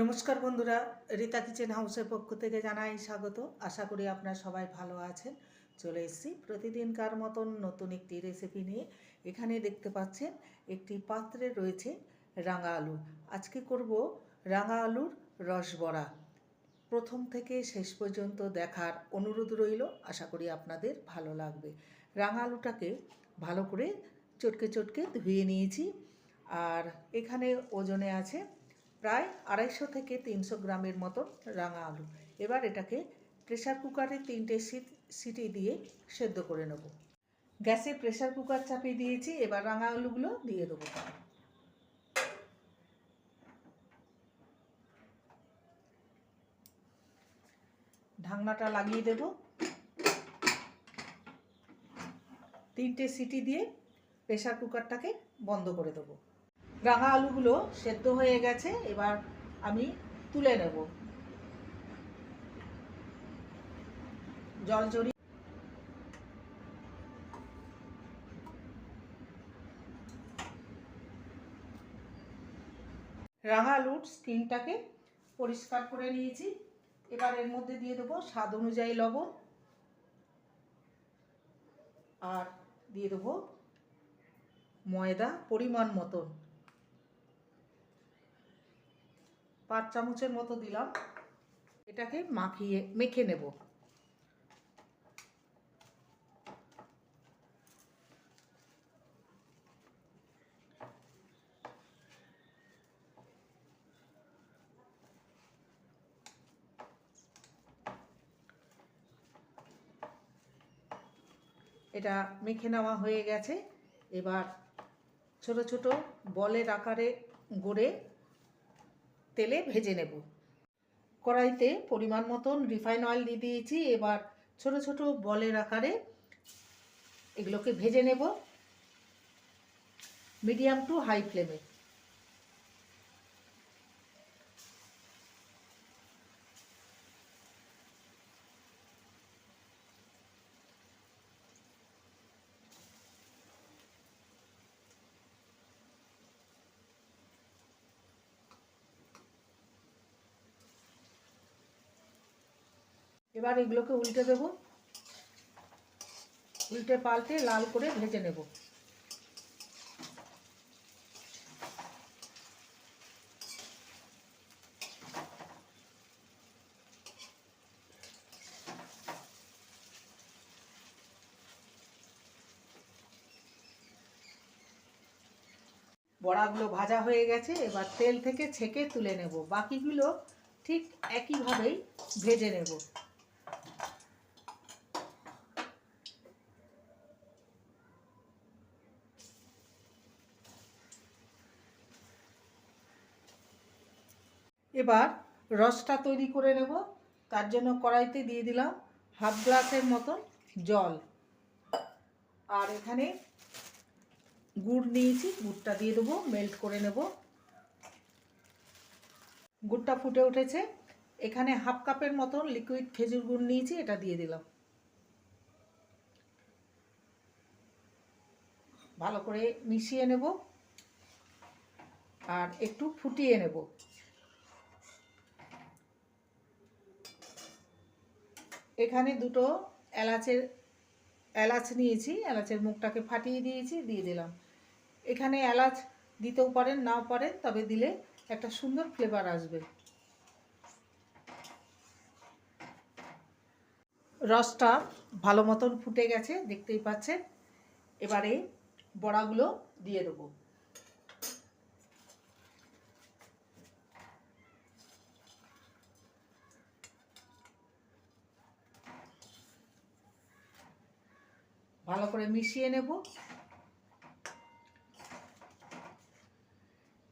নমস্কার বন্ধুরা, রীতা কিচেন হাউসের পক্ষ থেকে জানাই স্বাগত। আশা করি আপনারা সবাই ভালো আছেন। চলে এসেছি প্রতিদিনকার মতন নতুন একটি রেসিপি নিয়ে। এখানে দেখতে পাচ্ছেন, একটি পাত্রে রয়েছে রাঙা আলু আজকে করব রাঙা আলুর রসবড়া প্রথম থেকে শেষ পর্যন্ত দেখার অনুরোধ রইল, আশা করি আপনাদের ভালো লাগবে। রাঙা আলুটাকে ভালো করে চটকে চটকে ধুয়ে নিয়েছি। আর এখানে ওজনে আছে প্রায় আড়াইশো থেকে তিনশো গ্রামের মতো রাঙা আলু। এবার এটাকে প্রেসার কুকারে তিনটে সিট দিয়ে সেদ্ধ করে নেব। গ্যাসে প্রেসার কুকার চাপিয়ে দিয়েছি, এবার রাঙা আলুগুলো দিয়ে দেবো। ঢাকনাটা লাগিয়ে দেব। তিনটে সিটি দিয়ে প্রেসার কুকারটাকে বন্ধ করে দেবো। রাঙা আলুগুলো সেদ্ধ হয়ে গেছে, এবার আমি তুলে নেব। জল জড়িয়ে রাঙা আলুর স্কিনটাকে পরিষ্কার করে নিয়েছি। এবার এর মধ্যে দিয়ে দেবো স্বাদ অনুযায়ী লবণ আর দিয়ে দেবো ময়দা পরিমাণ মতন। পাঁচ চামচের মতো দিলাম। এটাকে মাখিয়ে, মেখে নেব। এটা মেখে নেওয়া হয়ে গেছে। এবার ছোট ছোট বলের আকারে গড়ে তেলে ভেজে নেব। কড়াইতে পরিমাণ মতন রিফাইন অয়েল দিয়ে দিয়েছি। এবার ছোট ছোট বলের আকারে এগুলোকে ভেজে নেব। মিডিয়াম টু হাই ফ্লেমে। এবার এগুলোকে উল্টে দেব। উল্টে পাল্টে লাল করে ভেজে নেব। বড়াগুলো ভাজা হয়ে গেছে, এবার তেল থেকে ছেঁকে তুলে নেব। বাকিগুলো ঠিক একইভাবেই ভেজে নেব। এবার রসটা তৈরি করে নেব। তার জন্য কড়াইতে দিয়ে দিলাম হাফ গ্লাসের মতন জল। আর এখানে গুড় নিয়েছি, গুড়টা দিয়ে দেবো মেল্ট করে নেব। গুড়টা ফুটে উঠেছে। এখানে হাফ কাপের মতন লিকুইড খেজুর গুড় নিয়েছি, এটা দিয়ে দিলাম। ভালো করে মিশিয়ে নেব। আর একটু ফুটিয়ে নেব। এখানে দুটো এলাচের, এলাচ নিয়েছি, এলাচের মুখটাকে ফাটিয়ে দিয়েছি, দিয়ে দিলাম। এখানে এলাচ দিতেও পারেন, নাও পারেন, তবে দিলে একটা সুন্দর ফ্লেভার আসবে। রসটা ভালো মতন ফুটে গেছে, দেখতেই পাচ্ছেন। এবারে বড়াগুলো দিয়ে দেবো। ভালো করে মিশিয়ে নেব।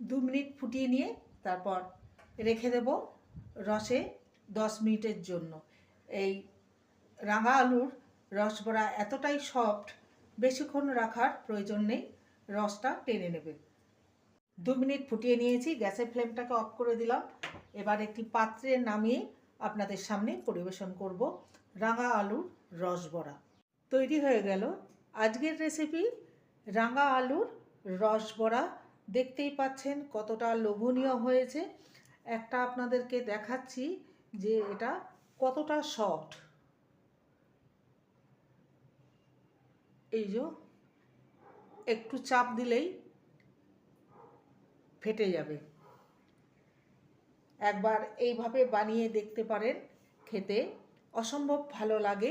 দু মিনিট ফুটিয়ে নিয়ে তারপর রেখে দেব রসে দশ মিনিটের জন্য। এই রাঙা আলুর রস রসবড়া এতটাই সফট, বেশিক্ষণ রাখার প্রয়োজন নেই, রসটা টেনে নেবে দু মিনিট ফুটিয়ে নিয়েছি, গ্যাসের ফ্লেমটাকে অফ করে দিলাম। এবার একটি পাত্রে নামিয়ে আপনাদের সামনে পরিবেশন করব রাঙা আলুর রসবড়া তৈরি হয়ে গেল। আজকের রেসিপি রাঙা আলুর রস বড়া। দেখতেই পাচ্ছেন কতটা লোভনীয় হয়েছে। একটা আপনাদেরকে দেখাচ্ছি যে এটা কতটা সফট এই যে একটু চাপ দিলেই ফেটে যাবে। একবার এইভাবে বানিয়ে দেখতে পারেন, খেতে অসম্ভব ভালো লাগে।